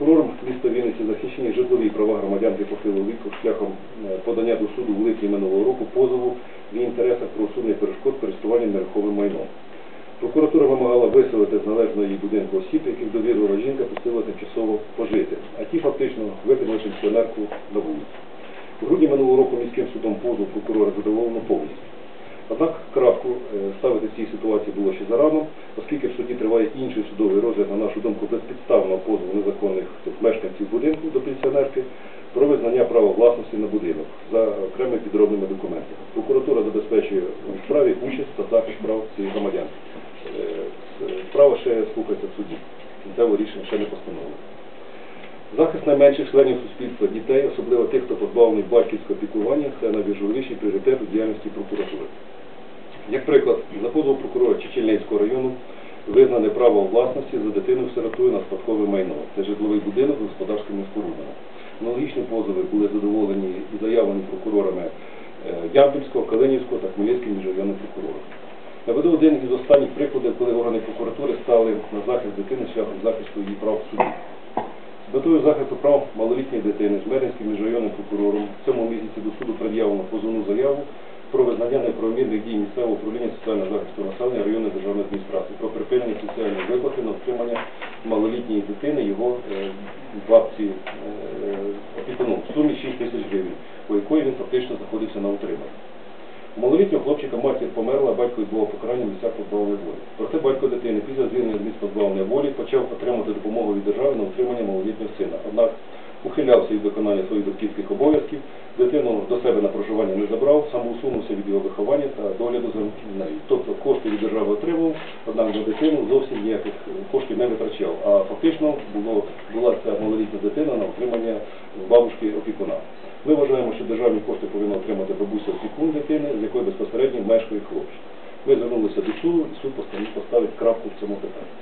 Прокурором міста Вінниці захищені житлові права громадянки похилого віку шляхом е, подання до суду в липні минулого року позову в інтересах про усунення перешкод користування нерухомим майном. Прокуратура вимагала виселити з належного її будинку осіб, яких довірила жінка пустила тимчасово пожити, а ті фактично викинули пенсіонерку на вулицю. У грудні минулого року міським судом позов прокурора задоволено повністю. Однак крапку е, ставити в цій ситуації було ще зарано, оскільки в суді триває інший судовий розгляд, на нашу думку, безпідставного позову мешканців будинку до пенсіонерки про визнання права власності на будинок за окремими підробними документами. Прокуратура забезпечує у справі участь та захист прав цієї громадянки. Е, Справа ще слухається в суді. Кінцеве рішення ще не постановлено. Захист найменших членів суспільства, дітей, особливо тих, хто позбавлений батьківського піклування, це найважливіший пріоритет у діяльності прокуратури. Як приклад, за позовом прокурора Чечільницького району визнане право власності за дитиною сиротою на спадкове майно. Це житловий будинок з господарськими спорудами. Аналогічні позови були задоволені і заявлені прокурорами е, Ямпільського, Калинівського та Хмельницьким міжрайонним прокурором. Наведу один із останніх прикладів, коли органи прокуратури стали на захист дитини шляхом захисту її прав в суді. З метою захисту прав малолітньої дитини з Меринським міжрайонним прокурором в цьому місяці до суду пред'явлено позовну заяву про визнання неправомірних дій місцевого управління соціального захисту населення районної державної адміністрації про припинення соціальної виплати на утримання малолітньої дитини його е, бабці е, опікуну в сумі 6 тисяч гривень, у якої він фактично знаходився на утриманні. Малолітнього хлопчика матір померла, батько відбував покарання в місцях позбавлення волі. Проте батько дитини після звільнення з місць позбавлення волі почав отримати допомогу від держави на утримання малолітнього сина. Однак ухилявся від виконання своїх батьківських обов'язків, дитину до себе на проживання не забрав, самоусунувся від його виховання та догляду за нею. Тобто кошти від держави отримав, однак за дитину зовсім ніяких коштів не витрачав. А фактично було, була ця малолітня дитина на утримання бабушки опікуна. Ми вважаємо, що державні кошти повинна отримати бабуся опікун дитини, з якою безпосередньо мешкає хлопчик. Ми звернулися до суду, і суд поставить крапку в цьому питанні.